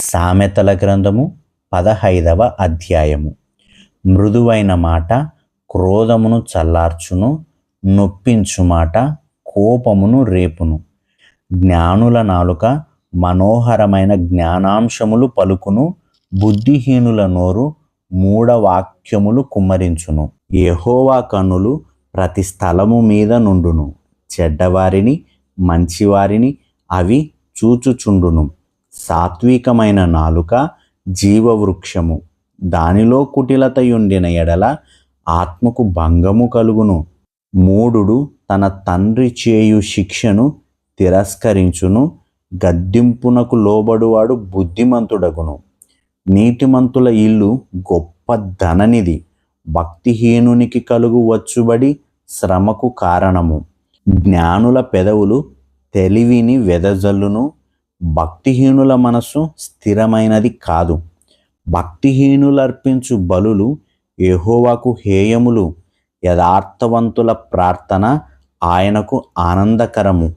సామెతల గ్రంథము పదహైదవ అధ్యాయము. మృదువైన మాట క్రోధమును చల్లార్చును నొప్పించు మాట కోపమును రేపును. జ్ఞానుల నాలుక మనోహరమైన జ్ఞానాంశములు పలుకును బుద్ధిహీనుల నోరు మూఢవాక్యములు కుమ్మరించును. యహోవా కన్నులు ప్రతి స్థలము మీద నుండును. చెడ్డవారిని మంచివారిని అవి చూచుచుండును. సాత్వికమైన నాలుక జీవవృక్షము. దానిలో కుటిలతయుండిన ఎడల ఆత్మకు భంగము కలుగును. మూడుడు తన తండ్రి చేయు శిక్షను తిరస్కరించును. గద్దింపునకు లోబడువాడు బుద్ధిమంతుడగును. నీతిమంతుల ఇల్లు గొప్ప ధననిధి. భక్తిహీనునికి కలుగు వచ్చుబడి శ్రమకు కారణము. జ్ఞానుల పెదవులు తెలివిని వెదజల్లును. భక్తిహీనుల మనస్సు స్థిరమైనది కాదు. భక్తిహీనులర్పించు బలులు యెహోవాకు హేయములు. యథార్థవంతుల ప్రార్థన ఆయనకు ఆనందకరము.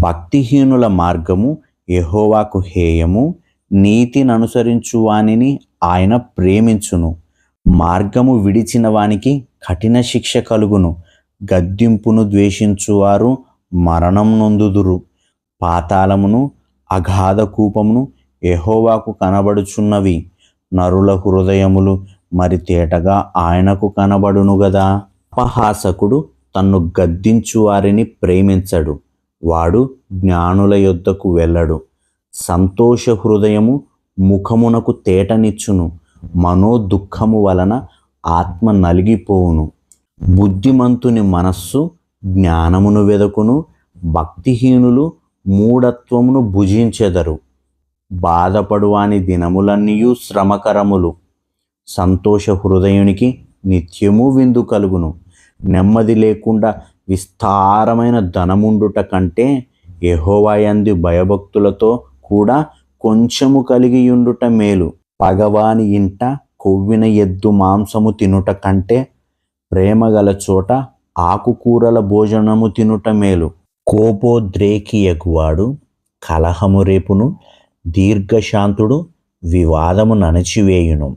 భక్తిహీనుల మార్గము ఎహోవాకు హేయము. నీతిని అనుసరించు వానిని ఆయన ప్రేమించును. మార్గము విడిచిన వానికి కఠిన శిక్ష కలుగును. గద్దింపును ద్వేషించువారు మరణం నొందుదురు. పాతాళమును అగాధ కూపమును ఎహోవాకు కనబడుచున్నవి. నరుల హృదయములు మరి తేటగా ఆయనకు కనబడును గదా? అపహాసకుడు తన్ను గద్దించు వారిని ప్రేమించడు. వాడు జ్ఞానుల యొద్దకు వెళ్ళడు. సంతోష హృదయము ముఖమునకు తేటనిచ్చును. మనోదుఃఖము వలన ఆత్మ నలిగిపోవును. బుద్ధిమంతుని మనస్సు జ్ఞానమును వెదకును. భక్తిహీనులు మూఢత్వమును భుజించెదరు. బాధపడువాని దినములన్నీయు శ్రమకరములు. సంతోష హృదయునికి నిత్యము విందు కలుగును. నెమ్మది లేకుండా విస్తారమైన ధనముండుట కంటే యెహోవాయంది భయభక్తులతో కూడా కొంచెము కలిగియుండుట మేలు. పగవాని ఇంట కొవ్విన ఎద్దు మాంసము తినుట కంటే ప్రేమగల చోట ఆకుకూరల భోజనము తినుట మేలు. కోపోద్రేకియగువాడు కలహము రేపును దీర్ఘశాంతుడు వివాదము నణచివేయును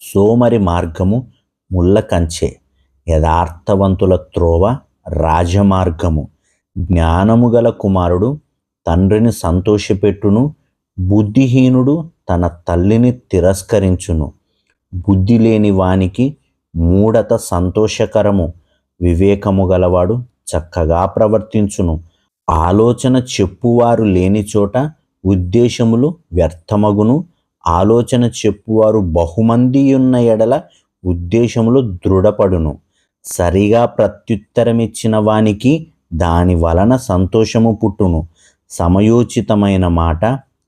సోమరి మార్గము ముళ్ళ కంచె యథార్థవంతుల త్రోవ రాజమార్గము. జ్ఞానము గల కుమారుడు తండ్రిని సంతోషపెట్టును బుద్ధిహీనుడు తన తల్లిని తిరస్కరించును. బుద్ధి లేని వానికి మూఢత సంతోషకరము వివేకము గలవాడు చక్కగా ప్రవర్తించును. ఆలోచన చెప్పువారు లేని చోట ఉద్దేశములు వ్యర్థమగును. ఆలోచన చెప్పువారు బహుమంది ఉన్న ఎడల ఉద్దేశములు దృఢపడును. సరిగా ప్రత్యుత్తరమిచ్చిన వానికి దాని వలన సంతోషము పుట్టును. సమయోచితమైన మాట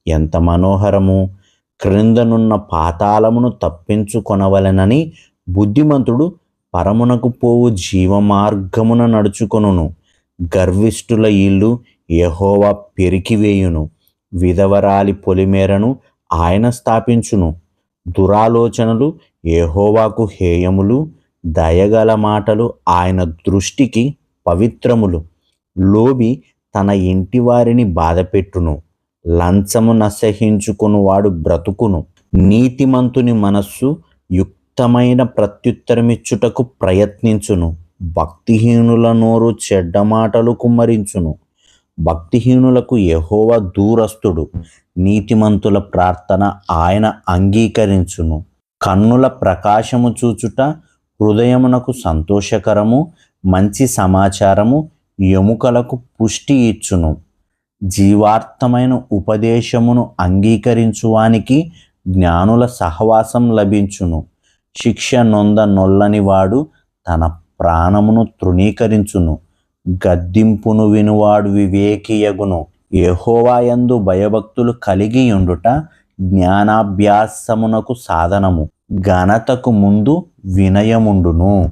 ఎంత మనోహరము! క్రిందనున్న పాతాళమును తప్పించుకొనవలెనని బుద్ధిమంతుడు పరమునకు పోవు జీవమార్గమున నడుచుకొనును. గర్విష్ఠుల ఇల్లు యహోవా పెరికివేయును. విధవరాలి పొలిమేరను ఆయన స్థాపించును. దురాలోచనలు యెహోవాకు హేయములు. దయగల మాటలు ఆయన దృష్టికి పవిత్రములు. లోబి తన ఇంటి వారిని బాధపెట్టును. లంచము నసహించుకుని వాడు బ్రతుకును. నీతిమంతుని మనస్సు యుక్ యుక్తమైన ప్రత్యుత్తరమిచ్చుటకు ప్రయత్నించును. భక్తిహీనుల నోరు చెడ్డ మాటలు కుమ్మరించును. భక్తిహీనులకు యహోవ దూరస్తుడు నీతిమంతుల ప్రార్థన ఆయన అంగీకరించును. కన్నుల ప్రకాశము చూచుట హృదయమునకు సంతోషకరము మంచి సమాచారము ఎముకలకు పుష్టి ఇచ్చును. జీవార్థమైన ఉపదేశమును అంగీకరించువానికి జ్ఞానుల సహవాసం లభించును. శిక్ష నొంద నొల్లని వాడు తన ప్రాణమును తృణీకరించును. గద్దింపును వినువాడు వివేకియగును. యెహోవాయందు భయభక్తులు కలిగి ఉండుట జ్ఞానాభ్యాసమునకు సాధనము. ఘనతకు ముందు వినయముండును.